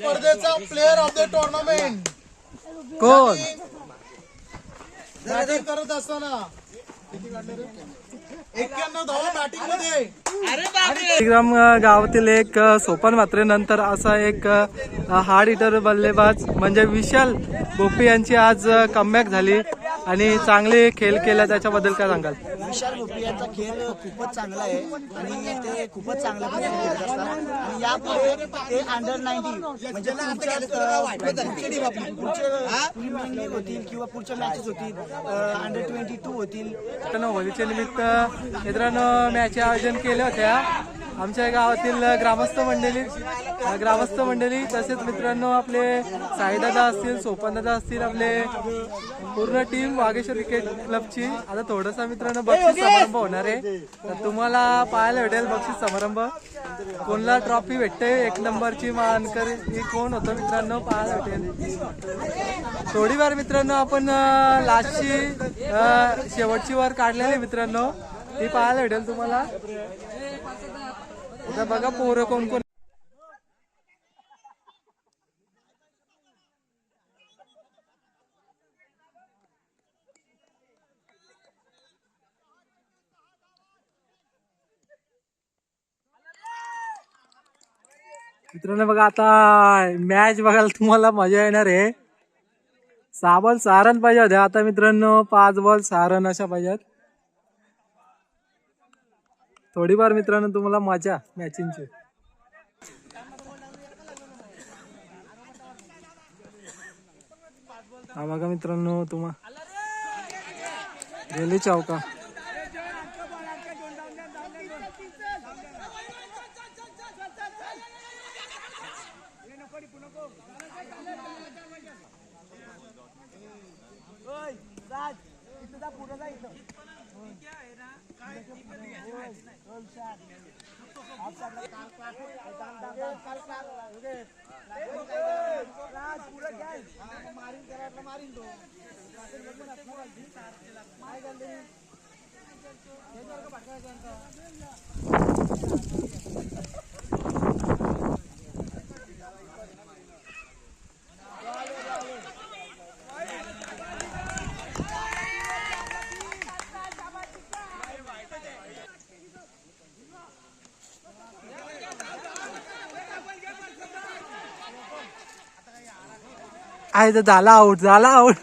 स्पर्धेचा player of the tournament कोण? Batting करत असताना. एक्क्याण्णव धावा बॅटिंगमध्ये. ग्राम गावातील एक सोपान मात्रेनंतर असा एक हार्ड हिटर बल्लेबाज म्हणजे विशाल गोपी यांची आज कमबॅक झाली. आणि चांगले खेळ केला त्याच्याबद्दल काय सांगाल? विशाल भोपळे यांचा खेळ खूपच चांगला आहे आणि ते खूपच प्रकारे खेळत असतात. आणि यापुढे ते अंडर नाईन्टी म्हणजे पुढच्या होतील किंवा पुढच्या मॅचेस होतील अंडर ट्वेंटी टू होतील. होळीच्या निमित्त मित्रांनो मॅचचे आयोजन केले होत्या. आमच्या गावातील ग्रामस्थ मंडळी ग्रामस्थ मंडळी तसेच मित्रांनो आपले साईदादा असतील सोपानदादा असतील आपले पूर्ण टीम वागेश्वर क्रिकेट क्लबची आता थोडासा मित्रांनो बक्षीस समारंभ होणार आहे. तर तुम्हाला पाहायला भेटेल बक्षीस समारंभ. कोणला ट्रॉफी भेटते एक नंबरची मानकर ही कोण होतं मित्रांनो? पाहायला भेटेल. थोडीफार मित्रांनो आपण लास्टची शेवटची वर काढलेली आहे मित्रांनो. ती पाहायला भेटेल तुम्हाला. आता बघा पोरं कोण कोण मित्रांनो बघा आता मॅच बघायला तुम्हाला मजा येणार आहे. सहा बॉल सारण पाहिजे होत्या आता मित्रांनो पाच बॉल सारण अशा पाहिजेत. थोडीफार मित्रांनो तुम्हाला मजा मॅचिंगची हा बघा मित्रांनो तुम्हा गेली चौका મારી आहे तर झाला आऊट झाला आऊट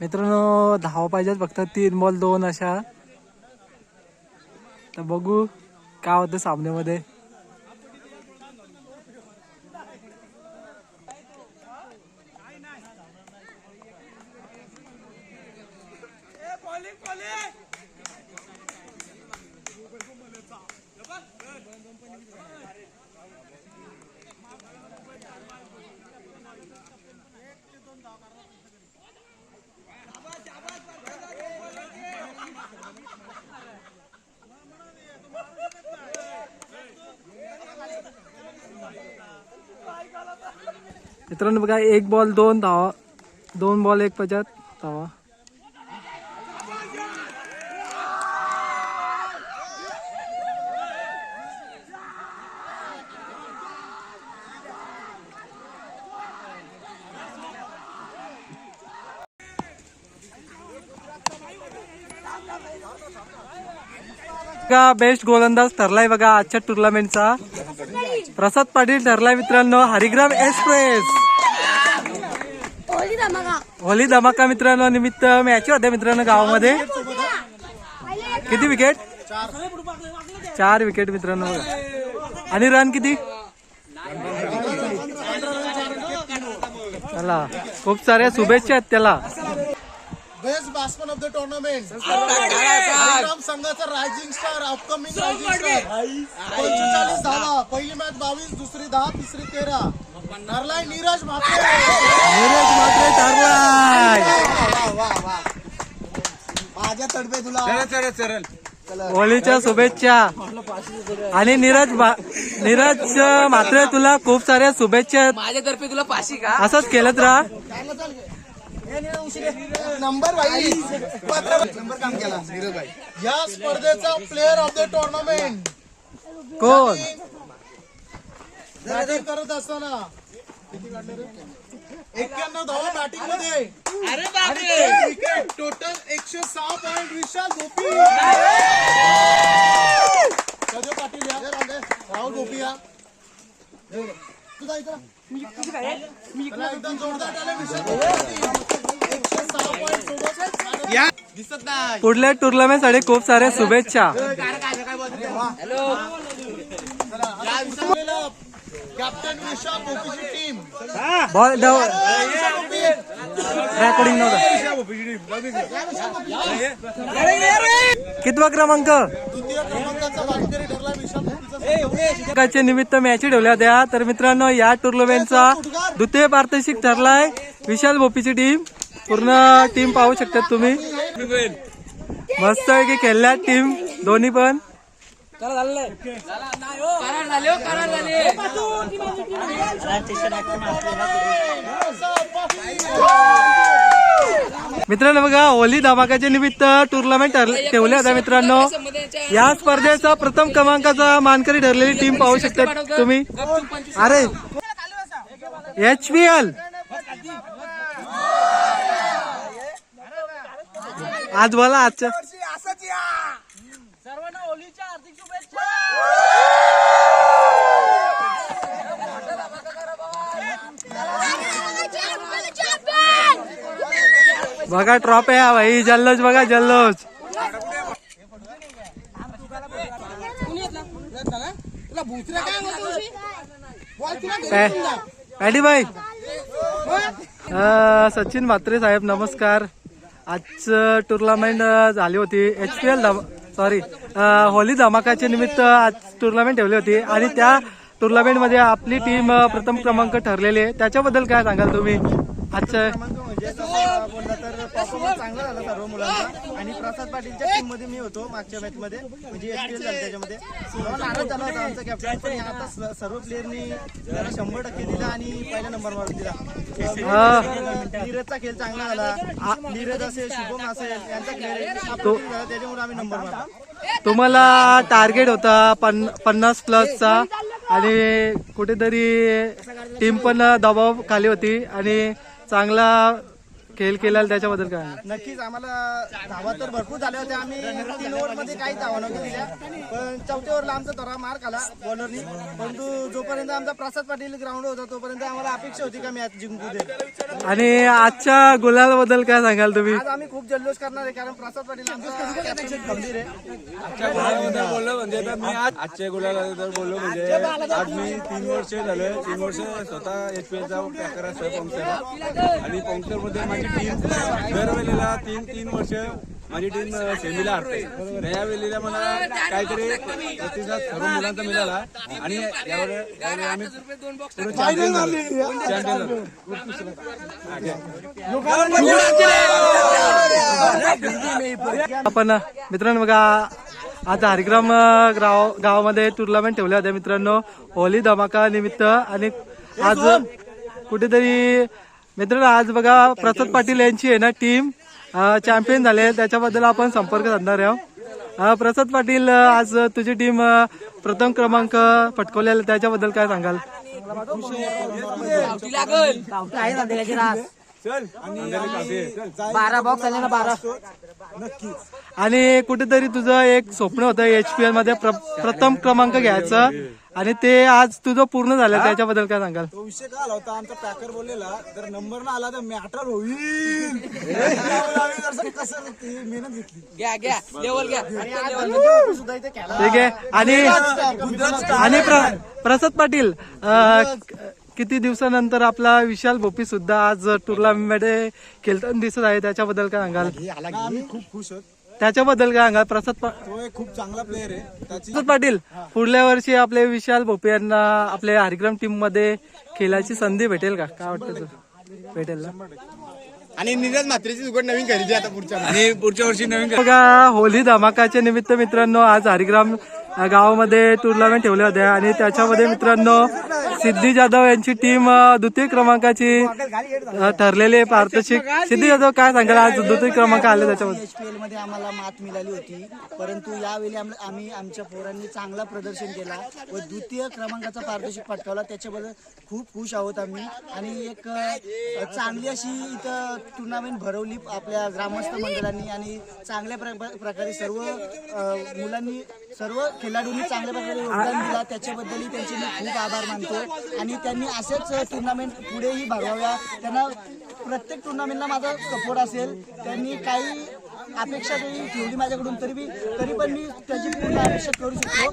मित्रांनो धावा पाहिजेत फक्त तीन बॉल दोन अशा. तर बघू काय होतं सामन्यामध्ये. मित्रांनो बघा एक बॉल दोन धावा. दोन बॉल एक पचात धावा. का बेस्ट गोलंदाज ठरलाय बघा आजच्या टुर्नामेंटचा प्रसाद पाटील ठरलाय मित्रांनो हरिग्राम एक्सप्रेस होली धमाका. मित्रांनो निमित्त मॅच होत्या मित्रांनो गावामध्ये. किती विकेट चार विकेट मित्रांनो बघा. आणि रन किती? चला खूप साऱ्या शुभेच्छा आहेत त्याला. Best batsman of the tournament Hariram संघाचा rising star upcoming rising star पंचेचाळीस धावा. पहिली मॅच बावीस दुसरी दहा तिसरी तेरा. ठरलाय नीरज म्हात्रे. नीरज मात्रे ठरलाय माझ्या तडपे तुला. होळीच्या शुभेच्छा. आणि नीरज नीरज मात्र तुला खूप साऱ्या शुभेच्छा. माझ्यातर्फे तुला पाशी का? असंच केलंत राहा नंबर भाई नंबर काम केला. नीरज भाई या स्पर्धेचा प्लेअर ऑफ द टुर्नामेंट कोण? बॅटिंग करत असताना. एक्क्याण्णव धावा बॅटिंगमध्ये. अरे विकेट टोटल एकशे सहा पॉईंट विशाल गोपी. सजो पाटील या. राहुल गोपी या. तुझा इकडं. चला, एकदम जोरदार टाळ्या विशाल गोपीसाठी. पुढल्या टुर्नामेंटसाठी खूप साऱ्या शुभेच्छा. कॅप्टन विशाल गोपीची टीम बॉल रेकॉर्डिंग नव्हतं. कितवा क्रमांक? द्वितीय क्रमांकाचा मानकरी ठरला विशाल गोपीचा च्या निमित्त मॅची ठेवल्या होत्या तर मित्रांनो या टुर्नामेंटचा द्वितीय पारितोषिक ठरलाय. विशाल भोपीची टीम पूर्ण टीम पाहू शकतात तुम्ही. मस्त की खेळल्या टीम दोन्ही पण. मित्रांनो बघा होली धमाक्याच्या निमित्त टुर्नामेंट ठेवल्या होत्या मित्रांनो. या स्पर्धेचा प्रथम क्रमांकाचा मानकरी ठरलेली टीम पाहू शकता तुम्ही. अरे एच पी एल आज बोला आजच्या बघा ट्रॉप आहे हा भाई जल्लोष बघा जल्लोष पॅडी भाई सचिन म्हात्रे साहेब नमस्कार आजचं टुर्नामेंट झाली होती H P L sorry Holi धमाकाच्या निमित्त आज टुर्नामेंट ठेवली होती. आणि त्या टुर्नामेंटमध्ये आपली टीम प्रथम क्रमांक ठरलेली आहे. त्याच्याबद्दल काय सांगाल तुम्ही? आजचं म्हणजे तसं बोललं तर परफॉर्मन्स चांगला झाला सर्व मुलांचा आणि प्रसाद पाटीलच्या टीममध्ये मी होतो मागच्या मॅच मध्ये म्हणजे एचपीएल झालं त्याच्यामध्ये. तेव्हा नाराज झाला होता आमचा कॅप्टन पण आता स- सर्व प्लेअरनी त्याला शंभर टक्के दिला आणि पहिला नंबर मारून दिला नीरजचा खेळ चांगला झाला. नीरज असेल शुभम असेल यांचा खेळ झाला, त्याच्यामुळे आम्ही नंबर मारला तुम्हाला टार्गेट होता पन पन्नास प्लसचा आणि कुठेतरी टीम पण दबाव खाली होती. आणि चांगला खेळ केला त्याच्याबद्दल काय नक्कीच आम्हाला धावा तर भरपूर झाल्या होत्या. आम्ही तीन ओव्हरमध्ये काही धावा नव्हत्या दिल्या. पण चौथ्या ओव्हरला आमचा थोडा मार खाला बॉलरनी परंतु जोपर्यंत आमचा प्रसाद पाटील ग्राउंड होता तोपर्यंत आम्हाला अपेक्षा होती का मॅच जिंकू दे. आणि आजच्या गुलाल बद्दल काय सांगाल तुम्ही? आज आम्ही खूप जल्लोष करणार आहे कारण प्रसाद पाटील आमचा गंभीर आहे. गुलाबद्दल बोललो म्हणजे तर मी आज आजच्या गुलाबद्दल बोललो म्हणजे आज मी तीन वर्ष झालं तीन वर्ष स्वतः एच पी पॅकर असतो पंक्चर आणि पंक्चरमध्ये माझी टीम दरवेळेला तीन तीन वर्ष माझी टीम सेमीला हरते. त्या वेळेला मला काहीतरी प्रतिसाद सर्व मुलांचा मिळाला. आणि आम्ही चॅम्पियन आपण मित्रांनो बघा आज हरिग्राम गाव गावामध्ये टुर्नामेंट ठेवल्या होत्या मित्रांनो. होली धमाका निमित्त. आणि आज कुठेतरी मित्रांनो आज बघा प्रसाद पाटील यांची आहे ना टीम चॅम्पियन झाले त्याच्याबद्दल आपण संपर्क साधणार आहोत प्रसाद पाटील आज तुझी टीम प्रथम क्रमांक पटकवलेला त्याच्याबद्दल काय सांगाल बारा बॉक्स आले ना बारा. आणि कुठेतरी तुझं एक स्वप्न होतं एच पी एलमध्ये प्र- प्रथम क्रमांक घ्यायचं. आणि ते आज तुझं पूर्ण झालं. त्याच्याबद्दल काय सांगाल? तो विषय काय आला होता? आमचा पॅकर बोललेला जर नंबर ना आला तर मॅटर होईल. त्यामुळे आम्ही जरासं कसं ती मेहनत घेतली सुद्धा इथे खेळा ठीक आहे. आणि आणि प्र- प्रसाद पाटील अं, किती दिवसानंतर आपला विशाल भोपी सुद्धा आज टुर्नामेंटमध्ये खेळताना दिसत आहे त्याच्याबद्दल काय सांगाल? खूप खुश त्याच्याबद्दल काय सांगाल? प्रसाद पा- तो एक खूप चांगला प्लेअर आहे. प्रसाद पाटील पुढल्या वर्षी आपले विशाल भोपे यांना आपल्या हरिक्रम टीममध्ये खेळायची संधी भेटेल का? काय वाटतं? भेटेल ना? आणि नीरज म्हात्रेची उघड नवीन खरेदी आता पुढच्या आणि पुढच्या वर्षी नवीन बघा होली धमाकाच्या निमित्त मित्रांनो आज हरिग्राम गावामध्ये टुर्नामेंट ठेवल्या होत्या आणि त्याच्यामध्ये मित्रांनो सिद्धी जाधव यांची टीम द्वितीय क्रमांकाची ठरलेली आहे पारितोषिक. सिद्धी जाधव काय सांगाल? आज द्वितीय क्रमांक आले त्याच्यामध्ये. मध्ये आम्हाला मात मिळाली होती. परंतु यावेळी आम्ही आमच्या पोरांनी चांगला प्रदर्शन केला व द्वितीय क्रमांकाचा पारितोषिक पटकावला. त्याच्याबद्दल खूप खुश आहोत आम्ही. आणि एक चांगली अशी इथं टुर्नामेंट भरवली आपल्या ग्रामस्थ मंडळांनी आणि चांगल्या प्र- प्रकारे सर्व मुलांनी सर्व खेळाडूंनी चांगल्या प्रकारे योगदान दिला. त्याच्याबद्दलही त्यांचे मी खूप आभार मानतो. आणि त्यांनी असेच टुर्नामेंट पुढेही भरवाव्या. त्यांना प्रत्येक टुर्नामेंटला माझा सपोर्ट असेल. त्यांनी काही अपेक्षा जरी ठेवली माझ्याकडून तरी बी तरी पण मी त्याची पूर्ण अपेक्षा करू शकतो.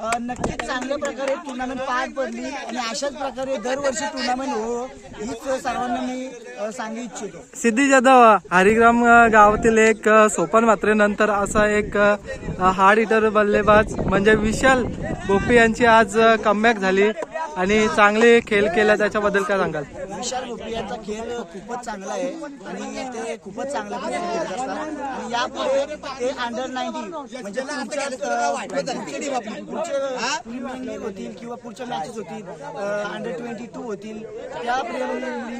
अ, नक्कीच चांगल्या प्रकारे टुर्नामेंट पार पडली आणि अशाच प्रकारे दरवर्षी टुर्नामेंट हो हीच सर्वांना मी सांगू इच्छितो. सिद्धी जाधव हरिग्राम गावातील एक सोपान मात्रेनंतर असा एक हार्ड हिटर बल्लेबाज म्हणजे विशाल गोपी यांची आज कमबॅक झाली. आणि चांगले खेळ केला त्याच्याबद्दल काय सांगाल? विशाल गोपी यांचा खेळ खूपच चांगला आहे आणि ते खूपच प्रकारे खेळत असतात. आणि यापुढे ते अंडर नाईन्टी म्हणजे पुढच्या होतील किंवा पुढच्या मॅचेस होतील अंडर ट्वेंटी टू होतील त्या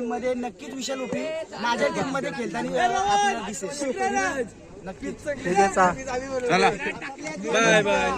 मध्ये नक्कीच विशाल गोपी माझ्या टीममध्ये खेळताना आपल्याला दिसेल. नक्कीच. Bye bye